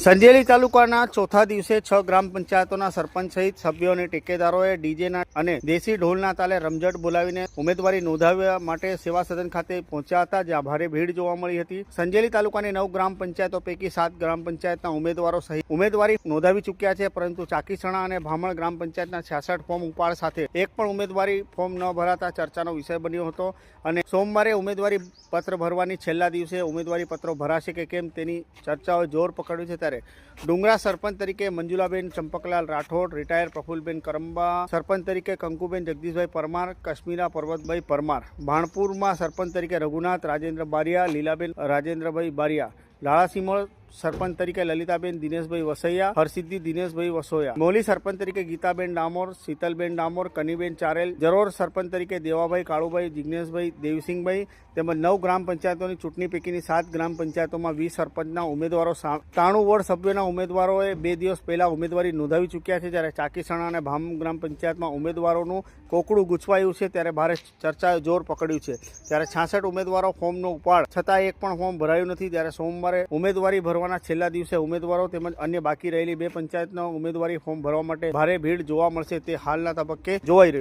સંજેલી તાલુકાના ચોથા દિવસે છ ગ્રામ પંચાયતોના સરપંચ સહિત સભ્યો અને ટેકેદારોએ ડીજેના અને દેશી ઢોલના તાલે રમઝટ બોલાવીને ઉમેદવારી નોંધાવવા માટે સેવા સદન ખાતે પહોંચ્યા હતા, જ્યાં ભારે ભીડ જોવા મળી હતી. સંજેલી તાલુકાની નવ ગ્રામ પંચાયતો પૈકી સાત ગ્રામ પંચાયતના ઉમેદવારો સહિત ઉમેદવારી નોંધાવી ચૂક્યા છે, પરંતુ ચાકીસણા અને ભામણ ગ્રામ પંચાયતના છાસઠ ફોર્મ ઉપાડ સાથે એક પણ ઉમેદવારી ફોર્મ ન ભરાતા ચર્ચાનો વિષય બન્યો હતો અને સોમવારે ઉમેદવારી પત્ર ભરવાની છેલ્લા દિવસે ઉમેદવારી પત્રો ભરાશે કે કેમ તેની ચર્ચાઓએ જોર પકડ્યું છે ત્યારે ડુંગરા સરપંચ તરીકે મંજુલાબેન ચંપકલાલ રાઠોડ, રિટાયર પ્રફુલબેન કરંબા, સરપંચ તરીકે કંકુબેન જગદીશભાઈ પરમાર કશ્મીરા પર્વતભાઈ પરમાર. ભાણપુરમાં સરપંચ તરીકે રઘુનાથ, રાજેન્દ્ર બારિયા, લીલાબેન રાજેન્દ્રભાઈ બારિયા. લાળાસીમોળ સરપંચ તરીકે લલિતાબેન દિનેશભાઈ વસૈયા, હરસિદ્ધિ દિનેશભાઈ વસોયા. મોલી સરપંચ તરીકે ગીતાબેન ડામોર, શીતલબેન ડામોર, કનીબેન ચારેલ, જરોર સરપંચ તરીકે દેવાભાઈ કાળુભાઈ જિજ્ઞેશભાઈ દેવસિંહભાઈ, તેમજ નવ ગ્રામ પંચાયતોની ચૂંટણી પૈકીની સાત ગ્રામ પંચાયતોમાં વીસ સરપંચના ઉમેદવારો ત્રાણું વોર્ડ સભ્યોના ઉમેદવારોએ બે દિવસ પહેલા ઉમેદવારી નોંધાવી ચૂક્યા છે. જ્યારે ચાકીસણા અને ભામ ગ્રામ પંચાયતમાં ઉમેદવારોનું કોકડું ગૂંચવાયું છે, ત્યારે ભારે ચર્ચાએ જોર પકડ્યું છે. ત્યારે છાસઠ ઉમેદવારો ફોર્મનો ઉપાડ, છતાં એક પણ ફોર્મ ભરાયું નથી. ત્યારે સોમવારે ઉમેદવારી ભરવાના છેલ્લા દિવસે ઉમેદવારો તેમજ અન્ય બાકી રહેલી બે પંચાયતના ઉમેદવારી ફોર્મ ભરવા માટે ભારે ભીડ જોવા મળશે તે હાલના તબક્કે જોવાઈ રહ્યું